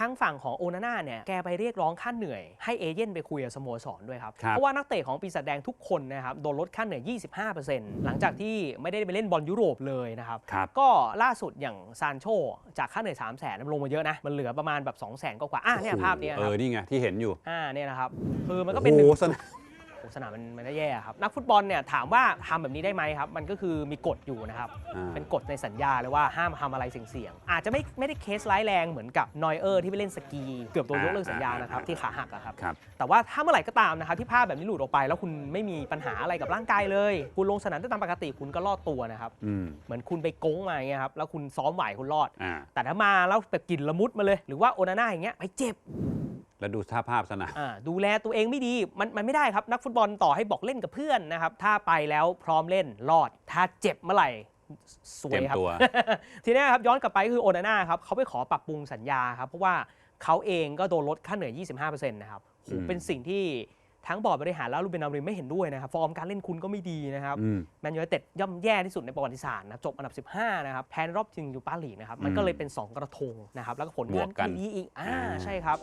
ทางฝั่งของโอนาน่าเนี่ยแกไปเรียกร้องค่าเหนื่อยให้เอเย่นไปคุยกับสโมสรด้วยครับครับ เพราะว่านักเตะของปีศาจแดงทุกคนนะครับโดนลดค่าเหนื่อย 25%หลังจากที่ไม่ได้ไปเล่นบอลยุโรปเลยนะครับครับก็ล่าสุดอย่างซานโชจากค่าเหนื่อย 3 0 0แสนลงมาเยอะนะ มันเหลือประมาณแบบ 2 0 0แสนกว่าๆอะเนี่ยภาพเนี้ยเอครับอนี่ไงที่เห็นอยู่อ่าเนี่ยนะครับคือมันก็เป็นหโอ้นึ่ง โหสนามโอ้สนามมันมันก็แย่ครับ นักฟุตบอลเนี่ยถามว่าทำแบบนี้ได้ไหมครับ มันก็คือมีกฎอยู่นะครับ อ่า เป็นกฎในสัญญาเลยว่าห้ามทำอะไรเสี่ยงๆ อาจจะไม่ไม่ได้เคสร้ายแรงเหมือนกับนอยเออร์ที่ไปเล่นสกี เกือบโดนยกเลิกสัญญานะครับ ที่ขาหักอะครับ ครับ แต่ว่าถ้าเมื่อไหร่ก็ตามนะครับที่ภาพแบบนี้หลุดออกไป แล้วคุณไม่มีปัญหาอะไรกับร่างกายเลย คุณลงสนามได้ตามปกติคุณก็รอดตัวนะครับ อืม เหมือนคุณไปโก้งมาอย่างเงี้ยครับ แล้วคุณซ้อมไหวคุณรอด อ่า แต่ถ้ามาแล้วแบบกลิ่นละมุดมาเลย หรือว่าโอนาน่าอย่างเงี้ยไปเจ็บ แล้วดูสภาพสนามอ่าดูแลตัวเองไม่ดีมันมันไม่ได้ครับ นักฟุตบอลต่อให้บอกเล่นกับเพื่อนนะครับ ถ้าไปแล้วพร้อมเล่นรอด ถ้าเจ็บเมื่อไหร่สวเต็ยมครับตัวทีนี้ครับย้อนกลับไปก็คือโอนาน่าครับเขาไปขอปรับปรุงสัญญาครับ เพราะว่าเขาเองก็โดนลดค่าเหนื่อย 25%นะครับโหอืมเป็นสิ่งที่ ทั้งบอร์ดบริหารแล้วลูเบนอาริมไม่เห็นด้วยนะครับฟอร์มการเล่นคุณก็ไม่ดีนะครับอืมแมนยูไนเต็ดย่ำแย่ที่สุดในประวัติศาสตร์นะครับจบอันดับ 15 นะครับแพ้ในรอบชิงยูปาลีกนะครับมันก็เลยเป็น 2 กระทงนะครับแล้วก็ผลบวงากนกัก็นดีอีกอ่าอ่าใช่ครับ